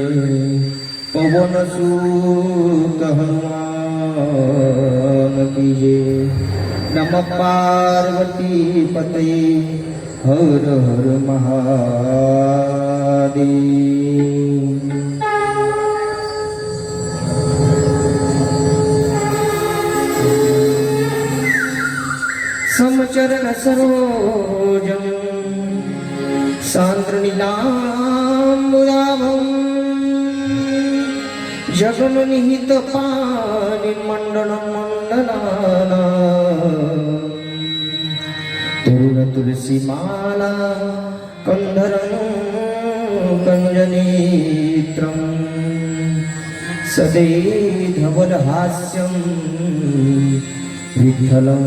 पवन सूत हनुमान की जय नम पार्वती पते हर हर महादेव। समचरण सरोजम सान्द्रनिलाम्बुदाभम् ण्डनं मण्डना तुलसीमाला कन्दरनो कञ्जनेत्रम् सदेधवलहास्यं विघ्नलं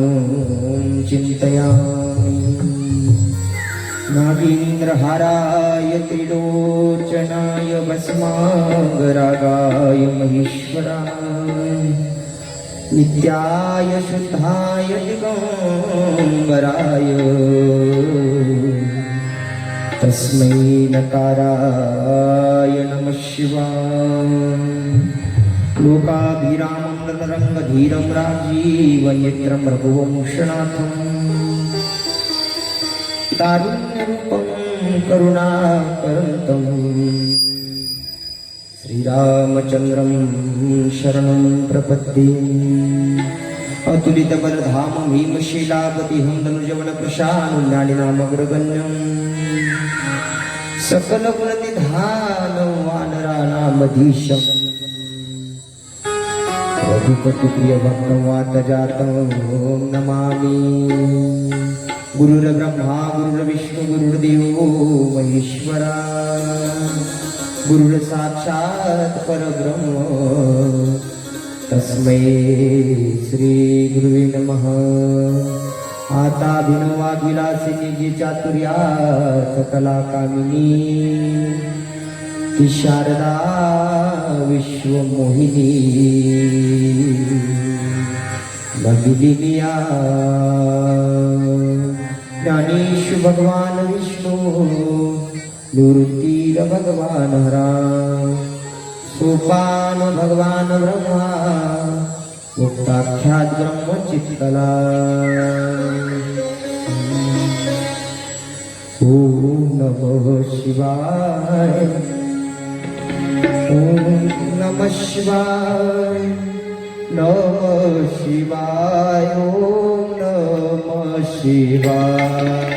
चिन्तयामि नागेन्द्रहाराय त्रिलोचनाय भस्मागरागाय महेश्वराय नित्याय शुद्धाय दिगम्बराय तस्मै नकाराय नमः शिवाय। लोकाभिरामं नररङ्गधीरं राजीवनेत्रं रघुवंशनाथम् तारुण्यरूपं करुणाकरन्तं श्रीरामचन्द्रं शरणं भीमशिलापतिहं धनुजवनप्रशानुज्ञानिनामग्रगण्यम् सकलगुणनिधानं वानराणामधीशम् रघुपतिप्रियभक्तं वातजातं नमामि गुरुर्ब्रह्मा गुरुर्विष्णू गुरुर्देव महेश्वरा. गुरुर्साक्षात् परब्रह्म. तस्मै श्रीगुरुवे नमः. आता भिनवागिलासिनी जी चातुर्यात सकला कामिनी. ती शारदा विश्वमोहिनी भगिलिया ज्ञानेश भगवान विष्णू। दुर्तीर भगवान हरा। सोपान भगवान ब्रह्मा। मुक्ताख्यात ब्रह्मचित्तला। ओम नमः शिवाय। ओम नमः शिवाय। नमः शिवाय। ओम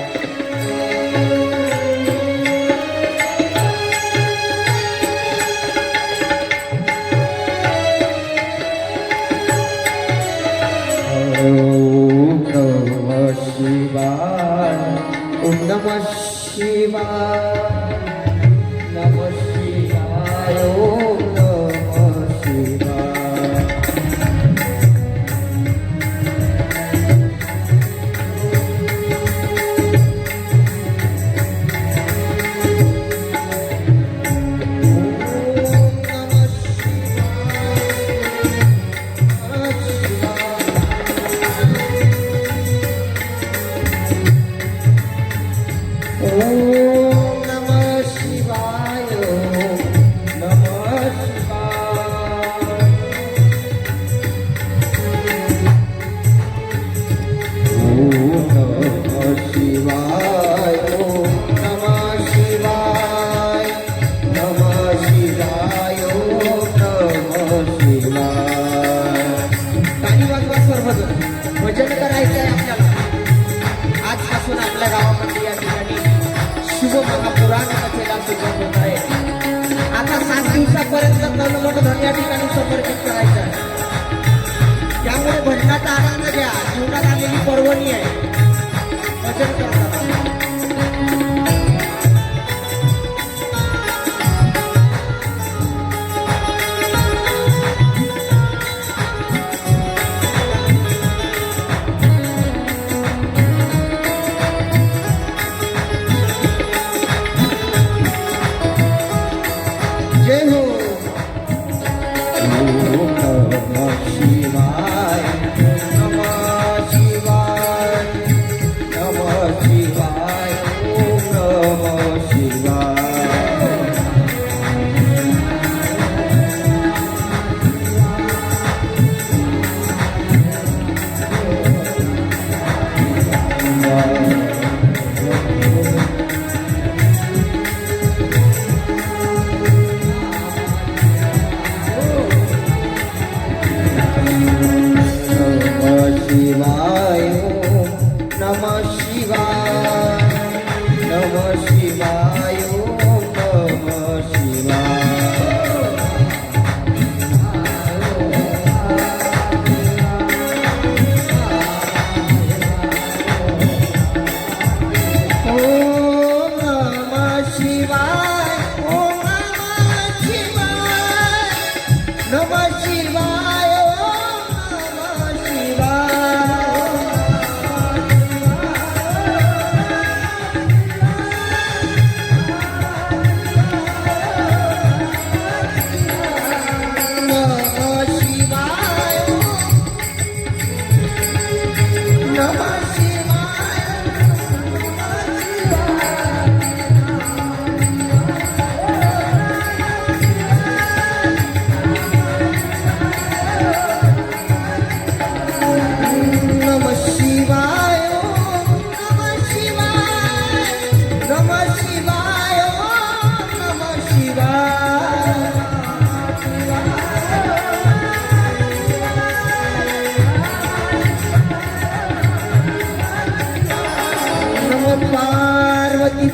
संतांना मोठं धन या ठिकाणी समर्पित करायचं आहे. त्यामुळे भजनाचा आनंद घ्या. जीवनात आलेली पर्वणी आहे.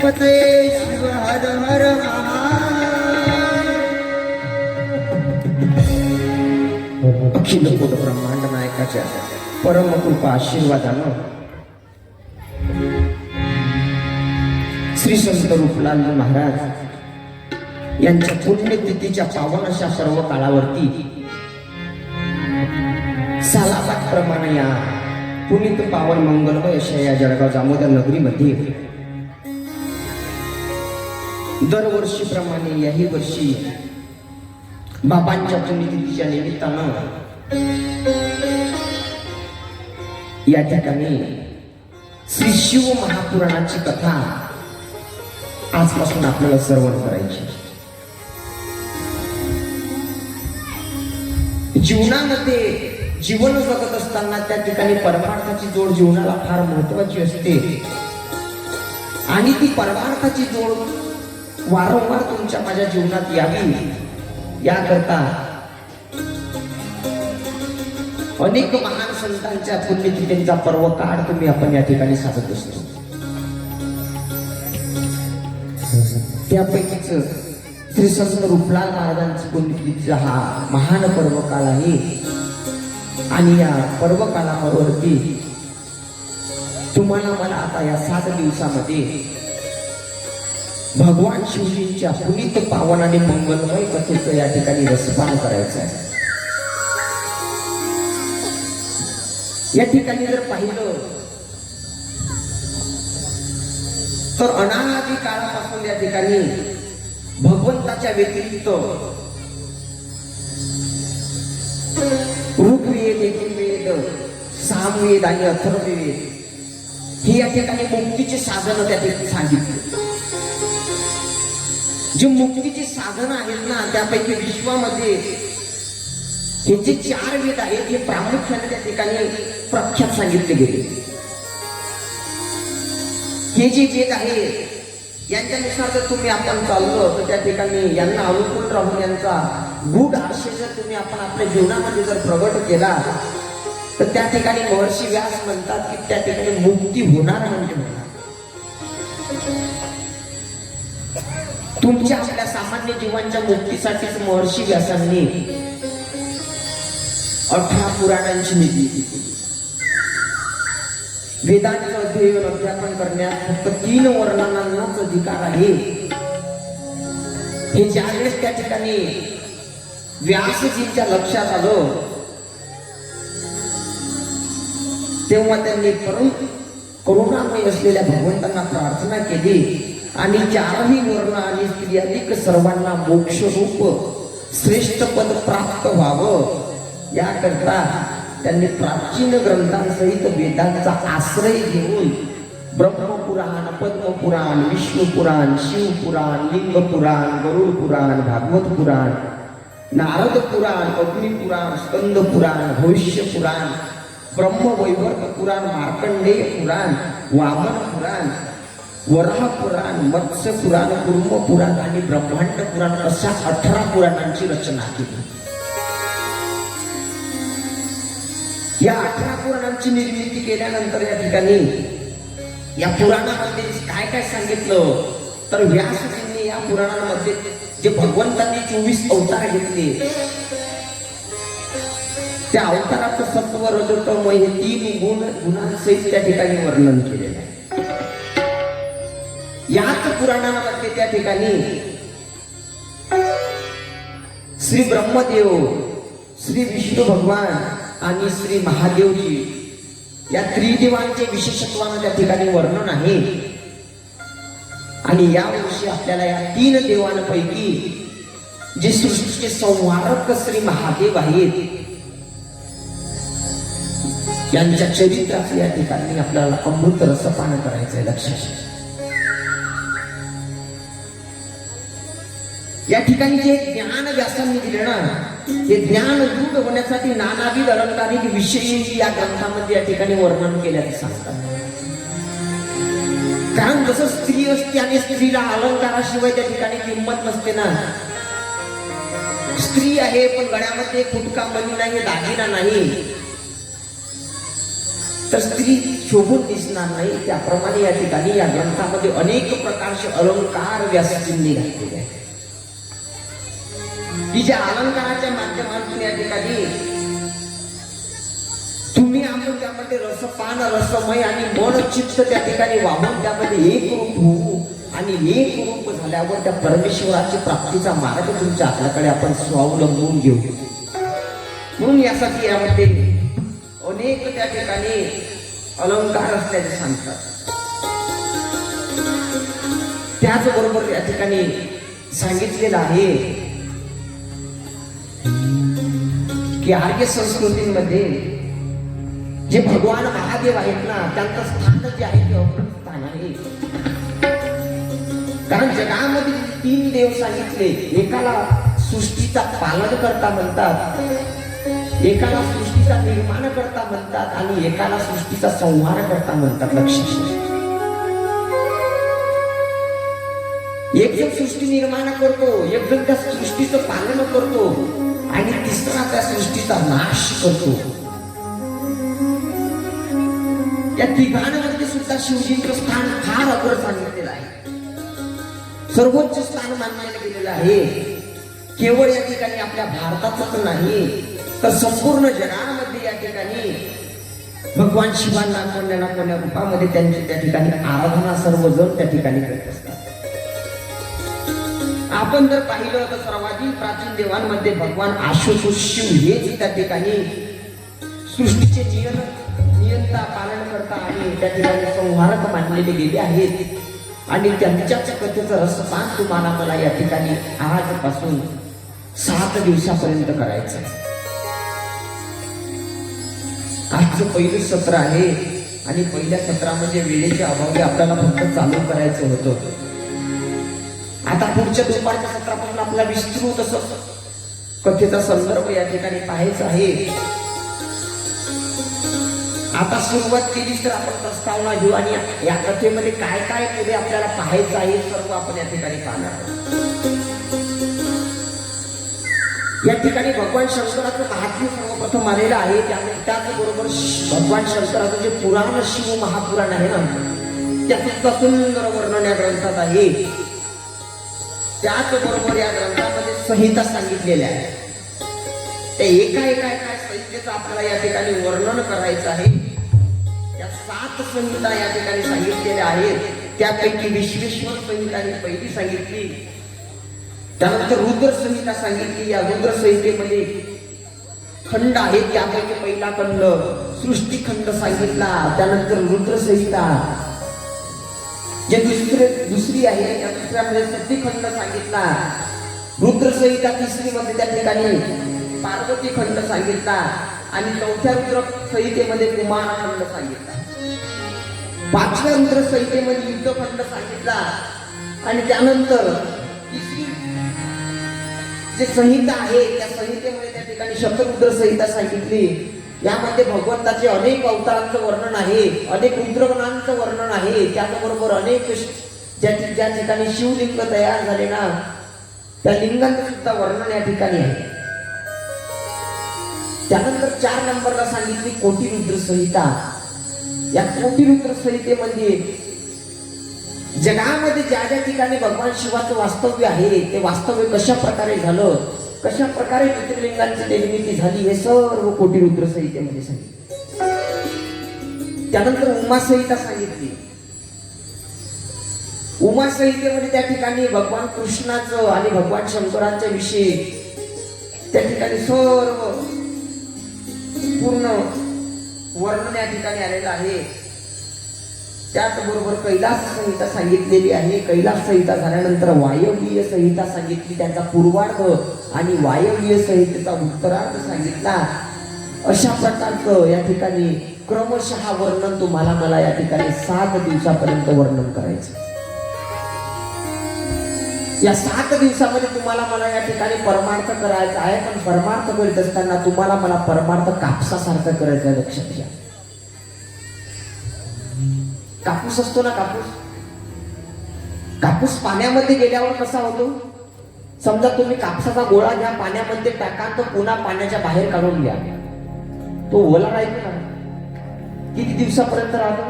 पते शिव हर हर अखिल कोट ब्रह्मांड नायकाच्या परम कृपा आशीर्वादानं श्री संत रूपलाल महाराज यांच्या पुण्यतिथीच्या पावन अशा सर्व काळावरती सालाबाद प्रमाणे या पुनित पावन मंगलमय अशा या जळगाव जामोदर नगरीमध्ये दरवर्षीप्रमाणे याही वर्षी बाबांच्या पुण्यतिथीच्या निमित्तानं या ठिकाणी श्री शिव महापुराणाची कथा आजपासून आपल्याला सर्वण करायची जीवनामध्ये जीवन जगत असताना त्या ठिकाणी परमार्थाची जोड जीवनाला फार महत्वाची असते. आणि ती परमार्थाची जोड वारंवार तुमच्या माझ्या जीवनात यावी. याकरता अनेक महान संतांच्या पुण्यतिथींचा पर्व काळ तुम्ही आपण या ठिकाणी साधत असतो त्यापैकीच श्री संत रूपलाल महाराजांची पुण्यतिथीचा हा महान पर्व काळ आहे. आणि या पर्व कालावरती तुम्हाला मला आता या सात दिवसामध्ये भगवान शिवजींच्या पुनीत पावन आणि मंगलमय कथेचं या ठिकाणी रसपान करायचं आहे. या ठिकाणी जर पाहिलं तर अनादी काळापासून या ठिकाणी भगवंताच्या व्यतिरिक्त ऋग्वेद यजुर्वेद सामवेद आणि अथर्ववेद ही या ठिकाणी मुक्तीचे साधन त्या ठिकाणी सांगितले. जी मुक्तीची साधनं आहेत ना त्यापैकी विश्वामध्ये हे जे चार वेद आहेत हे प्रामुख्याने त्या ठिकाणी प्रख्यात सांगितले गेले. हे जे वेद आहे यांच्यानुसार जर तुम्ही आपण चाललो तर त्या ठिकाणी यांना अनुकूल राहून यांचा गुड आशय जर तुम्ही आपण आपल्या जीवनामध्ये जर प्रगट केला तर त्या ठिकाणी महर्षी व्यास म्हणतात की त्या ठिकाणी मुक्ती होणार म्हणजे होणार. तुमच्या आपल्या सामान्य जीवांच्या मुक्तीसाठीच महर्षी व्यासांनी अठरा पुराणांची निर्मिती केली वेदांचं अध्ययन अध्यापन करण्यात फक्त तीन वर्णनांनाच अधिकार आहे. हे ज्यावेळेस त्या ठिकाणी व्यासजींच्या लक्षात आलं तेव्हा त्यांनी परम करुणामय असलेल्या भगवंतांना प्रार्थना केली. आणि चारही वर्ण आणि स्त्रियांनी सर्वांना मोक्ष रूप श्रेष्ठ पद प्राप्त व्हावं याकरता त्यांनी प्राचीन ग्रंथांसहित वेदांचा आश्रय घेऊन ब्रह्मपुराण पद्मपुराण विष्णुपुराण शिवपुराण लिंगपुराण गरुड पुराण भागवत पुराण नारद पुराण अग्निपुराण स्कंद पुराण भविष्य पुराण ब्रह्मवैवर्त पुराण मार्कंडेय पुराण वामन पुराण वराह पुराण मत्स्य पुराण कुर्म पुराण आणि ब्रह्मांड पुराण अशा अठरा पुराणांची रचना केली. या अठरा पुराणांची निर्मिती केल्यानंतर या ठिकाणी या पुराणामध्ये काय काय सांगितलं? तर व्यासजींनी या पुराणांमध्ये जे भगवंतांनी चोवीस अवतार घेतले त्या अवताराचं सत्व रजतम हे तीन गुण गुणांसहित त्या ठिकाणी वर्णन केलेलं आहे. याच पुराणामध्ये त्या ठिकाणी श्री ब्रह्मदेव श्री विष्णू भगवान आणि श्री महादेवजी या त्रिदेवांचे विशेषत्वानं त्या ठिकाणी वर्णन आहे. आणि या वर्षी आपल्याला या तीन देवांपैकी जे सृष्टीचे संवारक श्री महादेव आहेत यांच्या चरित्राचं या ठिकाणी आपल्याला अमृत रसपान करायचं आहे लक्षात. या ठिकाणी जे ज्ञान व्यासांनी दिले ना ते ज्ञान दृढ होण्यासाठी नानाविध अलंकारिक विषयी या ग्रंथामध्ये या ठिकाणी वर्णन केल्याचे सांगतात. कारण जसं स्त्री असते आणि स्त्रीला अलंकाराशिवाय त्या ठिकाणी किंमत नसते ना. स्त्री आहे पण गळ्यामध्ये फुटका मणी नाही दागिना नाही. तर स्त्री शोभून दिसणार नाही त्याप्रमाणे या ठिकाणी या ग्रंथामध्ये अनेक प्रकारचे अलंकार व्यासजींनी घातलेले आहेत. की ज्या अलंकाराच्या माध्यमातून या ठिकाणी तुम्ही आपण त्यामध्ये रसपान रसमय आणि मन चित्त त्या ठिकाणी वाहून त्यामध्ये एक रूप होऊ आणि एक रूप झाल्यावर त्या परमेश्वराची प्राप्तीचा मार्ग तुमच्या आपल्याकडे आपण स्वावलंबून घेऊ. म्हणून यासाठी यामध्ये अनेक त्या ठिकाणी अलंकार असल्याचे सांगतात. त्याचबरोबर या ठिकाणी सांगितलेलं आहे की आर्य संस्कृतीमध्ये जे भगवान महादेव आहेत ना त्यांचं स्थान जे आहे ते स्थान आहे. कारण जगामध्ये तीन देव सांगितले एकाला सृष्टीचा पालन करता म्हणतात एकाला सृष्टीचा निर्माण करता म्हणतात आणि एकाला सृष्टीचा संहार करता म्हणतात लक्ष एक जण सृष्टी निर्माण करतो एक जण त्या सृष्टीचं पालन करतो. आणि तिसरा त्या सृष्टीचा नाश करतो या तिघांवरती सुद्धा शिवजींचं स्थान फार अग्र सांगितलेलं आहे सर्वोच्च स्थान मानण्यात गेलेलं आहे केवळ या ठिकाणी आपल्या भारतातच नाही तर संपूर्ण जगामध्ये या ठिकाणी भगवान शिवांना कोण्या ना कोण्या रूपामध्ये त्यांची त्या ठिकाणी आराधना सर्वजण त्या ठिकाणी करत असतात आपण जर पाहिलं तर सर्वाधिक प्राचीन देवांमध्ये भगवान आशुतोष शिव हेच त्या ठिकाणी सृष्टीचे जीवन नियंता पालन करता आणि त्या ठिकाणी संहारक मानलेले गेले आहेत. आणि त्यांच्याच कथेचं रसपान तुम्हाला मला या ठिकाणी आजपासून सात दिवसापर्यंत करायचं आजचं पहिलं सत्र आहे आणि पहिल्या सत्रामध्ये वेळेच्या अभावी आपल्याला फक्त चालू करायचं होतं. आता पुढच्या दुपारच्या सत्रापासून आपला विस्तृत असं. कथेचा संदर्भ या ठिकाणी पाहायचा आहे. आता सुरुवात केली तर आपण प्रस्तावना घेऊ आणि या- कथेमध्ये काय काय पुढे आपल्याला पाहायचं आहे सर्व आपण या ठिकाणी पाहणार आहोत. या ठिकाणी भगवान शंकराचं महात्म्य सर्वप्रथम आलेलं आहे. त्यामुळे त्याचबरोबर भगवान शंकराचं जे पुराण शिव महापुराण आहे ना त्याचं सुंदर वर्णन या ग्रंथात आहे. त्याचबरोबर या ग्रंथामध्ये संहिता सांगितलेल्या आहे त्या एका एका एका संहितेचं आपल्याला या ठिकाणी वर्णन करायचं आहे? त्या सात संहिता या ठिकाणी सांगितलेल्या आहेत. त्यापैकी विश्वेश्वर संहिता ही पहिली सांगितली. त्यानंतर रुद्र संहिता सांगितली. या रुद्र संहितेमध्ये खंड आहेत. त्यापैकी पहिला खंड सृष्टी खंड सांगितला. त्यानंतर रुद्र संहिता. जे दुसरे दुसरी आहे त्या दुसऱ्यामध्ये सतीखंड सांगितला. रुद्रसहिता तिसरी मध्ये त्या ठिकाणी पार्वती खंड सांगितला. आणि चौथ्या रुद्र संहितेमध्ये कुमार खंड सांगितला. पाचव्या रुद्र संहितेमध्ये युद्धखंड सांगितला. आणि त्यानंतर तिसरी जे संहिता आहे त्या संहितेमध्ये त्या ठिकाणी शतरुद्र संहिता सांगितली. यामध्ये भगवंताचे अनेक अवतारांचं वर्णन आहे अनेक रुद्रगणांचं वर्णन आहे. त्याचबरोबर अनेक ज्या ज्या ठिकाणी शिवलिंग तयार झाले ना त्या लिंगांचं सुद्धा वर्णन या ठिकाणी आहे. त्यानंतर चार नंबरला सांगितली कोटी रुद्र संहिता या कोटी रुद्र संहितेमध्ये जगामध्ये ज्या ज्या ठिकाणी भगवान शिवाचं वास्तव्य आहे ते वास्तव्य कशा प्रकारे झालं? कशा प्रकारे ज्योतिर्लिंगांची निर्मिती झाली हे सर्व कोटी रुद्र संहितेमध्ये सांगितले. त्यानंतर उमा संहिता सांगितली. उमा संहितेमध्ये त्या ठिकाणी भगवान कृष्णाचं आणि भगवान शंकरांच्या विषयी त्या ठिकाणी सर्व पूर्ण वर्णन या ठिकाणी आलेलं आहे. त्याचबरोबर कैलास संहिता सांगितलेली आहे. कैलास संहिता झाल्यानंतर वायव्य संहिता सांगितली त्यांचा पूर्वार्ध आणि वायव्य संहितेचा उत्तरार्ध सांगितला. अशा प्रकारचं या ठिकाणी क्रमशः वर्णन तुम्हाला मला या ठिकाणी सात दिवसापर्यंत वर्णन करायचं या सात दिवसामध्ये तुम्हाला मला या ठिकाणी परमार्थ करायचा आहे पण परमार्थ करीत असताना तुम्हाला मला परमार्थ कापसासारखं करायचं आहे लक्षात घ्या. कापूस असतो ना कापूस? कापूस पाण्यामध्ये गेल्यावर कसा होतो? समजा तुम्ही कापसाचा गोळा घ्या पाण्यामध्ये टाका तर पुन्हा पाण्याच्या बाहेर काढून घ्या. तो ओला राहतो ना. किती दिवसापर्यंत राहतो?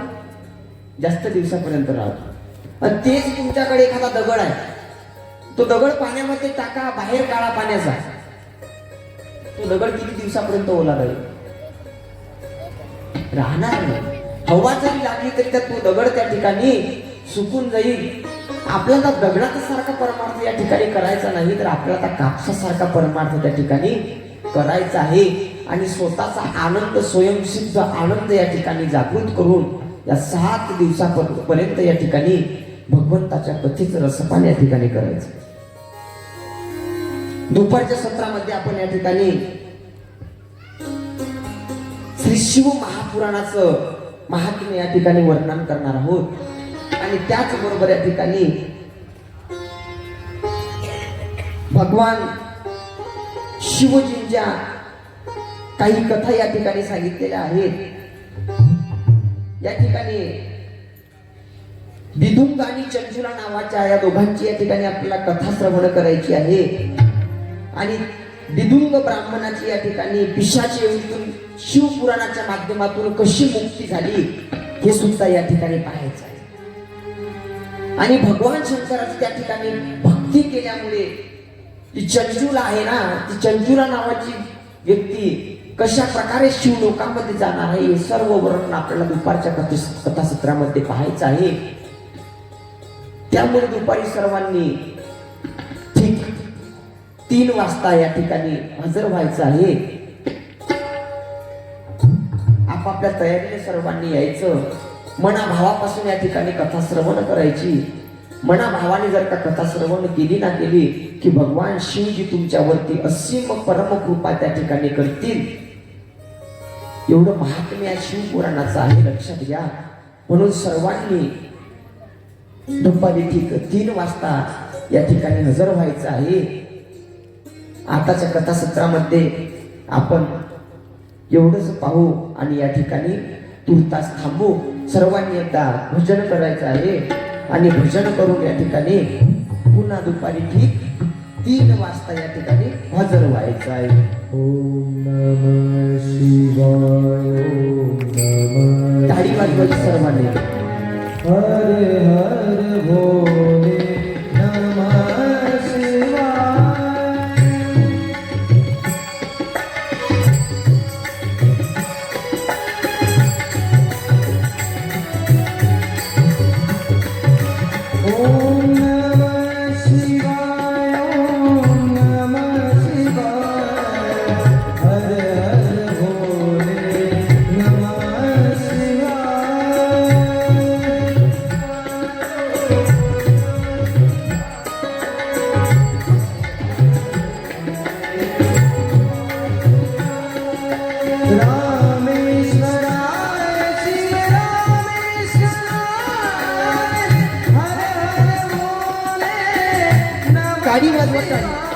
जास्त दिवसापर्यंत राहतो. आणि तेच तुमच्याकडे एखादा दगड आहे. तो दगड पाण्यामध्ये टाका बाहेर काढा पाण्याचा. तो दगड किती दिवसापर्यंत ओला राहील? राहणार नाही. हवा जरी लागली तरी त्या तो दगड त्या ठिकाणी सुकून जाईल. आपल्याला दगडाचा सारखा परमार्थ या ठिकाणी करायचा नाही तर आपल्याला त्या कापसासारखा परमार्थ त्या ठिकाणी करायचा आहे. आणि स्वतःचा आनंद स्वयंसिद्ध आनंद या ठिकाणी जागृत करून या सात दिवसापर्यंत या ठिकाणी भगवंताच्या कथेचं रसपान या ठिकाणी करायचं. दुपारच्या सत्रामध्ये आपण या ठिकाणी श्री शिव महापुराणाचं महात्म्य या ठिकाणी वर्णन करणार आहोत. आणि त्याचबरोबर या ठिकाणी भगवान शिवजींच्या काही कथा या ठिकाणी सांगितलेल्या आहेत. या ठिकाणी दिदुंग आणि चंचुला नावाच्या या दोघांची या ठिकाणी आपल्याला कथा श्रवण करायची आहे. आणि दिदुंग ब्राह्मणाची या ठिकाणी विषाची योनीतून शिवपुराणाच्या माध्यमातून कशी मुक्ती झाली हे सुद्धा या ठिकाणी पाहायचं आहे. आणि भगवान शंकराची त्या ठिकाणी भक्ती केल्यामुळे ती चंचुला आहे ना ती चंचुला नावाची व्यक्ती कशा प्रकारे शिव लोकांमध्ये जाणार आहे हे सर्व वर्णन आपल्याला दुपारच्या कथासत्रामध्ये पाहायचं आहे. त्यामुळे दुपारी सर्वांनी तीन वाजता या ठिकाणी हजर व्हायचं आहे. आपापल्या तयारीने सर्वांनी यायचं. मनाभावापासून या ठिकाणी कथा श्रवण करायची. मनाभावाने जर का कथा श्रवण केली ना केली की भगवान शिवजी तुमच्यावरती असीम परम कृपा त्या ठिकाणी करतील. एवढं महात्म्य शिवपुराणाचं आहे लक्षात घ्या. म्हणून सर्वांनी दुपारी ठीक तीन वाजता या ठिकाणी हजर व्हायचं आहे. आताच्या कथासत्रामध्ये आपण एवढंच पाहू आणि या ठिकाणी तुर्तास थांबू. सर्वांनी एकदा भजन करायचं आहे आणि भजन करून या ठिकाणी पुन्हा दुपारी ठीक तीन वाजता या ठिकाणी हजर व्हायचं आहे. वाजवायची सर्वांनी. हर हर भोले टाळी वाजवा टाळी